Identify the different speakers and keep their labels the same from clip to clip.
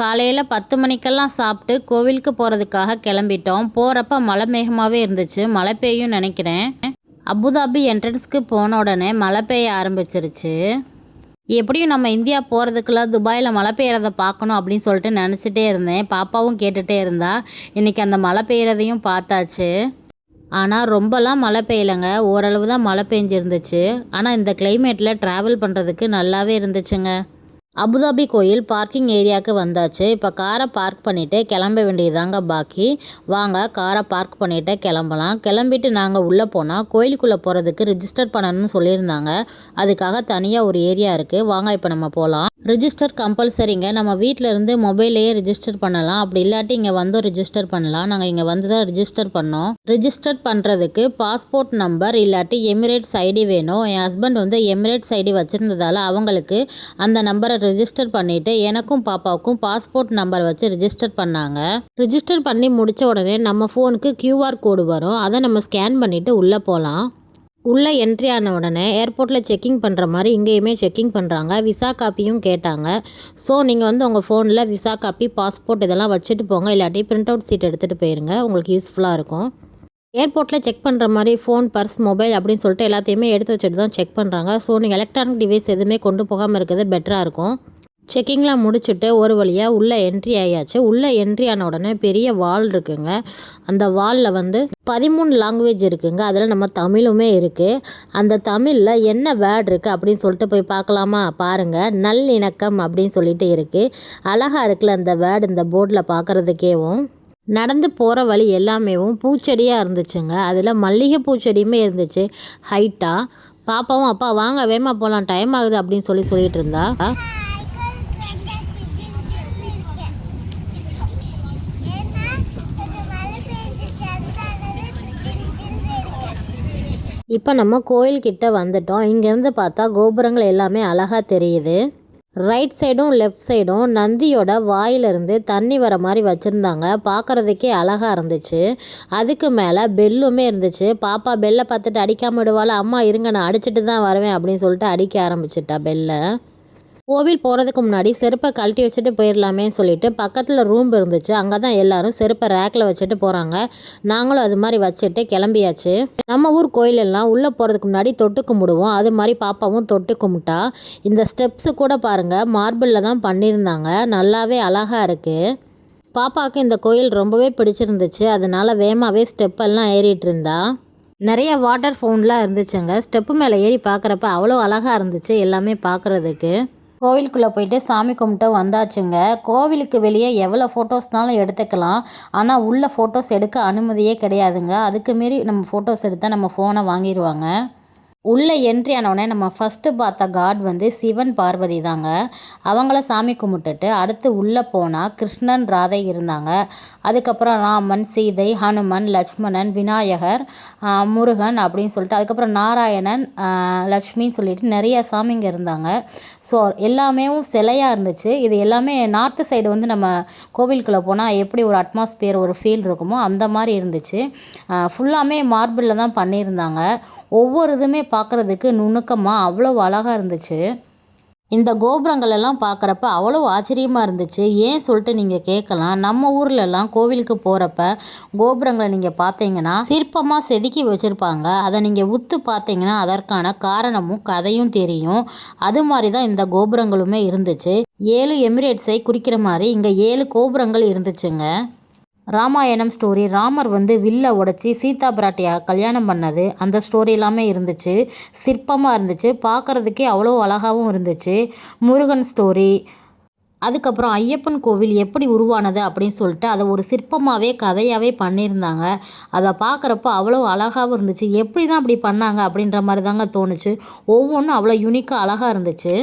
Speaker 1: காலையில் பத்து மணிக்கெல்லாம் சாப்பிட்டு கோவிலுக்கு போகிறதுக்காக கிளம்பிட்டோம். போகிறப்ப மழை மேகமாகவே இருந்துச்சு. மழை பெய்யும் நினைக்கிறேன். அபுதாபி என்ட்ரன்ஸ்க்கு போன உடனே மழை பெய்ய ஆரம்பிச்சிருச்சு. எப்படியும் நம்ம இந்தியா போகிறதுக்குள்ள துபாயில் மழை பெய்கிறத பார்க்கணும் அப்படின்னு சொல்லிட்டு நினச்சிட்டே இருந்தேன். பாப்பாவும் கேட்டுகிட்டே இருந்தா இன்றைக்கி அந்த மழை பெய்கிறதையும் பார்த்தாச்சு. ஆனால் ரொம்பலாம் மழை பெய்யலைங்க. ஓரளவு தான் மழை பெஞ்சிருந்துச்சு. ஆனால் இந்த கிளைமேட்டில் ட்ராவல் பண்ணுறதுக்கு நல்லாவே இருந்துச்சுங்க. அபுதாபி கோயில் பார்க்கிங் ஏரியாவுக்கு வந்தாச்சு. இப்போ காரை பார்க் பண்ணிவிட்டு கிளம்ப வேண்டியதாங்க பாக்கி. வாங்க காரை பார்க் பண்ணிவிட்டு கிளம்பலாம். கிளம்பிட்டு நாங்கள் உள்ளே போனால் கோயிலுக்குள்ளே போகிறதுக்கு ரிஜிஸ்டர் பண்ணணும்னு சொல்லியிருந்தாங்க. அதுக்காக தனியாக ஒரு ஏரியா இருக்குது வாங்க இப்போ நம்ம போகலாம் ரிஜிஸ்டர் கம்பல்சரிங்க நம்ம வீட்டில் இருந்து மொபைல்லையே ரிஜிஸ்டர் பண்ணலாம். அப்படி இல்லாட்டி இங்கே வந்து ரிஜிஸ்டர் பண்ணலாம். நாங்கள் இங்கே வந்து தான் ரிஜிஸ்டர் பண்ணோம். ரிஜிஸ்டர் பண்ணுறதுக்கு பாஸ்போர்ட் நம்பர் இல்லாட்டி எமிரேட்ஸ் ஐடி வேணும். என் ஹஸ்பண்ட் வந்து எமிரேட்ஸ் ஐடி வச்சுருந்ததால் அவங்களுக்கு அந்த நம்பரை ரிஜிஸ்டர் பண்ணிவிட்டு எனக்கும் பாப்பாவுக்கும் பாஸ்போர்ட் நம்பர் வச்சு ரிஜிஸ்டர் பண்ணாங்க. ரிஜிஸ்டர் பண்ணி முடித்த உடனே நம்ம ஃபோனுக்கு கியூஆர் கோடு வரும். அதை நம்ம ஸ்கேன் பண்ணிவிட்டு உள்ளே போகலாம் உள்ளே என்ட்ரி ஆன உடனே ஏர்போர்ட்டில் செக்கிங் பண்ணுற மாதிரி இங்கேயுமே செக்கிங் பண்ணுறாங்க விசா காப்பியும் கேட்டாங்க. ஸோ நீங்கள் வந்து உங்கள் ஃபோனில் விசா காப்பி பாஸ்போர்ட் இதெல்லாம் வச்சுட்டு போங்க. இல்லாட்டி பிரிண்ட் அவுட் சீட் எடுத்துகிட்டு போயிருங்க. உங்களுக்கு யூஸ்ஃபுல்லாக இருக்கும். ஏர்போர்ட்டில் செக் பண்ணுற மாதிரி ஃபோன் பர்ஸ் மொபைல் அப்படின்னு சொல்லிட்டு எல்லாத்தையுமே எடுத்து வச்சுட்டு தான் செக் பண்ணுறாங்க ஸோ நீங்கள் எலக்ட்ரானிக் டிவைஸ் எதுவுமே கொண்டு போகாமல் இருக்கிறது பெட்டராக இருக்கும். செக்கிங்லாம் முடிச்சுட்டு ஒரு வழியாக உள்ளே என்ட்ரி ஆயாச்சு. உள்ளே என்ட்ரி ஆன உடனே பெரிய வால் இருக்குங்க. அந்த வாலில் வந்து பதிமூணு லாங்குவேஜ் இருக்குங்க. அதில் நம்ம தமிழுமே இருக்குது அந்த தமிழில் என்ன வேர்ட் இருக்குது அப்படின்னு சொல்லிட்டு போய் பார்க்கலாமா? பாருங்கள் நல்லிணக்கம் அப்படின்னு சொல்லிட்டு இருக்குது அழகாக இருக்குல்ல அந்த வேர்டு இந்த போர்டில் பார்க்குறதுக்கேவும். நடந்து போகிற வழி எல்லாமேவும் பூச்செடியாக இருந்துச்சுங்க. அதில் மல்லிகை பூச்செடியுமே இருந்துச்சு. ஹைட்டாக பாப்பாவும் அப்பா வாங்க வேமா போகலாம் டைம் ஆகுது அப்படின்னு சொல்லி சொல்லிட்டு இருந்தா. இப்போ நம்ம கோயில்கிட்ட வந்துட்டோம். இங்கேருந்து பார்த்தா கோபுரங்கள் எல்லாமே அழகாக தெரியுது. ரைட் சைடும் லெஃப்ட் சைடும் நந்தியோட வாயிலிருந்து தண்ணி வர மாதிரி வச்சுருந்தாங்க. பார்க்குறதுக்கே அழகாக இருந்துச்சு. அதுக்கு மேலே பெல்லுமே இருந்துச்சு. பாப்பா பெல்லை பார்த்துட்டு அடிக்காமல் விடுவாள்? அம்மா இருங்க நான் அடிச்சிட்டு தான் வருவேன் அப்படின்னு சொல்லிட்டு அடிக்க ஆரம்பிச்சிட்டா பெல்லை. கோவில் போகிறதுக்கு முன்னாடி செருப்பை கழட்டி வச்சுட்டு போயிடலாமே சொல்லிட்டு பக்கத்தில் ரூம் இருந்துச்சு. அங்கே தான் எல்லாரும் செருப்பை ரேக்கில் வச்சுட்டு போகிறாங்க நாங்களும் அது மாதிரி வச்சுட்டு கிளம்பியாச்சு. நம்ம ஊர் கோயிலெல்லாம் உள்ளே போகிறதுக்கு முன்னாடி தொட்டு கும்பிடுவோம் அது மாதிரி பாப்பாவும் தொட்டு கும்பிட்டா. இந்த ஸ்டெப்ஸு கூட பாருங்கள் மார்பிளில் தான் பண்ணியிருந்தாங்க. நல்லாவே அழகாக இருக்குது பாப்பாவுக்கு இந்த கோயில் ரொம்பவே பிடிச்சிருந்துச்சு. அதனால் வேகமாகவே ஸ்டெப்பெல்லாம் ஏறிட்டு இருந்தா. நிறைய வாட்டர் ஃபவுண்ட்லாம் இருந்துச்சுங்க. ஸ்டெப்பு மேலே ஏறி பார்க்குறப்ப அவ்வளோ அழகாக இருந்துச்சு எல்லாமே பார்க்குறதுக்கு கோவிலுக்குள்ளே போயிட்டு சாமி கும்பிட்டு வந்தாச்சுங்க. கோவிலுக்கு வெளியே எவ்வளோ ஃபோட்டோஸ்னாலும் எடுத்துக்கலாம். ஆனால் உள்ளே ஃபோட்டோஸ் எடுக்க அனுமதியே கிடையாதுங்க. அதுக்கு மீறி நம்ம ஃபோட்டோஸ் எடுத்தால் நம்ம ஃபோனை வாங்கிடுவாங்க உள்ளே என்ட்ரி ஆனவுடனே நம்ம ஃபஸ்ட்டு பார்த்த காட் வந்து சிவன் பார்வதி தாங்க. அவங்கள சாமி கும்பிட்டுட்டு அடுத்து உள்ளே போனால் கிருஷ்ணன் ராதை இருந்தாங்க. அதுக்கப்புறம் ராமன் சீதை ஹனுமன் லக்ஷ்மணன் விநாயகர் முருகன் அப்படின்னு சொல்லிட்டு அதுக்கப்புறம் நாராயணன் லக்ஷ்மின்னு சொல்லிட்டு நிறைய சாமிங்க இருந்தாங்க. ஸோ எல்லாமே சிலையாக இருந்துச்சு. இது எல்லாமே நார்த்து சைடு வந்து நம்ம கோவிலுக்குள்ளே போனால் எப்படி ஒரு அட்மாஸ்பியர் ஒரு ஃபீல் இருக்குமோ அந்த மாதிரி இருந்துச்சு. ஃபுல்லாமே மார்பிளில் தான் பண்ணியிருந்தாங்க. ஒவ்வொரு இதுவுமே பார்க்குறதுக்கு நுணுக்கமாக அவ்வளோ அழகாக இருந்துச்சு. இந்த கோபுரங்கள் எல்லாம் பார்க்குறப்ப அவ்வளோ ஆச்சரியமாக இருந்துச்சு. ஏன் சொல்லிட்டு நீங்கள் கேட்கலாம். நம்ம ஊர்லெல்லாம் கோவிலுக்கு போகிறப்ப கோபுரங்களை நீங்கள் பார்த்தீங்கன்னா சிற்பமாக செதுக்கி வச்சுருப்பாங்க. அதை நீங்கள் உத்து பார்த்தீங்கன்னா அதற்கான காரணமும் கதையும் தெரியும். அது மாதிரி தான் இந்த கோபுரங்களுமே இருந்துச்சு. ஏழு எமிரேட்ஸை குறிக்கிற மாதிரி இங்கே ஏழு கோபுரங்கள் இருந்துச்சுங்க. ராமாயணம் ஸ்டோரி ராமர் வந்து வில்லை உடச்சி சீதா பிராட்டியாக கல்யாணம் பண்ணது. அந்த ஸ்டோரி எல்லாமே இருந்துச்சு. சிற்பமாக இருந்துச்சு. பார்க்குறதுக்கே அவ்வளோ அழகாகவும் இருந்துச்சு. முருகன் ஸ்டோரி அதுக்கப்புறம் ஐயப்பன் கோவில் எப்படி உருவானது அப்படின்னு சொல்லிட்டு அதை ஒரு சிற்பமாகவே கதையாகவே பண்ணியிருந்தாங்க. அதை பார்க்குறப்ப அவ்வளோ அழகாகவும் இருந்துச்சு. எப்படி தான் அப்படி பண்ணாங்க அப்படின்ற மாதிரி தாங்க தோணுச்சு. ஒவ்வொன்றும் அவ்வளோ யூனிக்காக அழகாக இருந்துச்சு.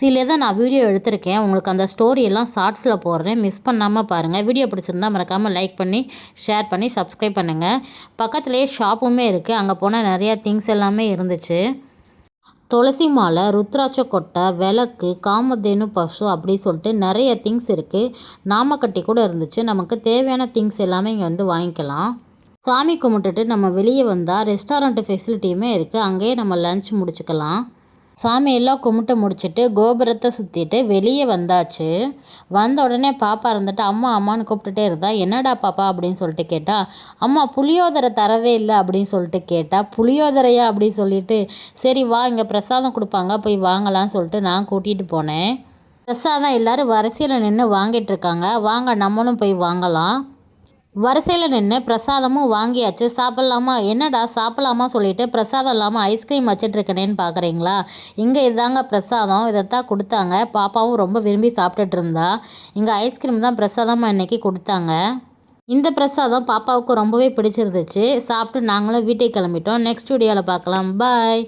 Speaker 1: சில இதை நான் வீடியோ எடுத்திருக்கேன். உங்களுக்கு அந்த ஸ்டோரி எல்லாம் ஷார்ட்ஸில் போடுறேன். மிஸ் பண்ணாமல் பாருங்கள் வீடியோ பிடிச்சிருந்தா மறக்காமல் லைக் பண்ணி ஷேர் பண்ணி சப்ஸ்கிரைப் பண்ணுங்கள் பக்கத்துலேயே ஷாப்புமே இருக்குது அங்கே போனால் நிறையா திங்ஸ் எல்லாமே இருந்துச்சு. துளசி மாலை ருத்ராட்ச கொட்டை விளக்கு காமதேனு பசு அப்படி சொல்லிட்டு நிறைய திங்ஸ் இருக்குது நாமக்கட்டி கூட இருந்துச்சு. நமக்கு தேவையான திங்ஸ் எல்லாமே இங்கே வந்து வாங்கிக்கலாம். சாமி கும்பிட்டுட்டு நம்ம வெளியே வந்தால் ரெஸ்டாரண்ட் ஃபெசிலிட்டியுமே இருக்குது அங்கேயே நம்ம லன்ச் முடிச்சுக்கலாம். சாமியெல்லாம் கும்பிட்டு முடிச்சுட்டு கோபுரத்தை சுற்றிட்டு வெளியே வந்தாச்சு. வந்த உடனே பாப்பா இருந்துட்டு அம்மா அம்மான்னு கூப்பிட்டுட்டே இருந்தா என்னடா பாப்பா? அப்படின்னு சொல்லிட்டு கேட்டா அம்மா புளியோதரை தரவே இல்லை அப்படின்னு சொல்லிட்டு கேட்டா புளியோதரையா? அப்படின்னு சொல்லிட்டு சரி வா இங்கே பிரசாதம் கொடுப்பாங்க போய் வாங்கலாம்னு சொல்லிட்டு நான் கூட்டிகிட்டு போனேன். பிரசாதம் எல்லாரும் வரிசையில் நின்று வாங்கிட்டு இருக்காங்க. வாங்க நம்மளும் போய் வாங்கலாம். வரிசையில் நின்று பிரசாதமும் வாங்கியாச்சு. சாப்பிட்லாமா? என்னடா சாப்பிட்லாமா சொல்லிட்டு பிரசாதம் இல்லாமல் ஐஸ்கிரீம் வச்சிட்ருக்கனேன்னு பார்க்குறீங்களா இங்கே இதாங்க பிரசாதம். இதைத்தான் கொடுத்தாங்க. பாப்பாவும் ரொம்ப விரும்பி சாப்பிட்டுட்டு இருந்தா. இங்கே ஐஸ்கிரீம் தான் பிரசாதமாக இன்னைக்கு கொடுத்தாங்க. இந்த பிரசாதம் பாப்பாவுக்கு ரொம்பவே பிடிச்சிருந்துச்சு. சாப்பிட்டு நாங்களும் வீட்டுக்கு கிளம்பிட்டோம். நெக்ஸ்ட் வீடியோவில் பார்க்கலாம் பாய்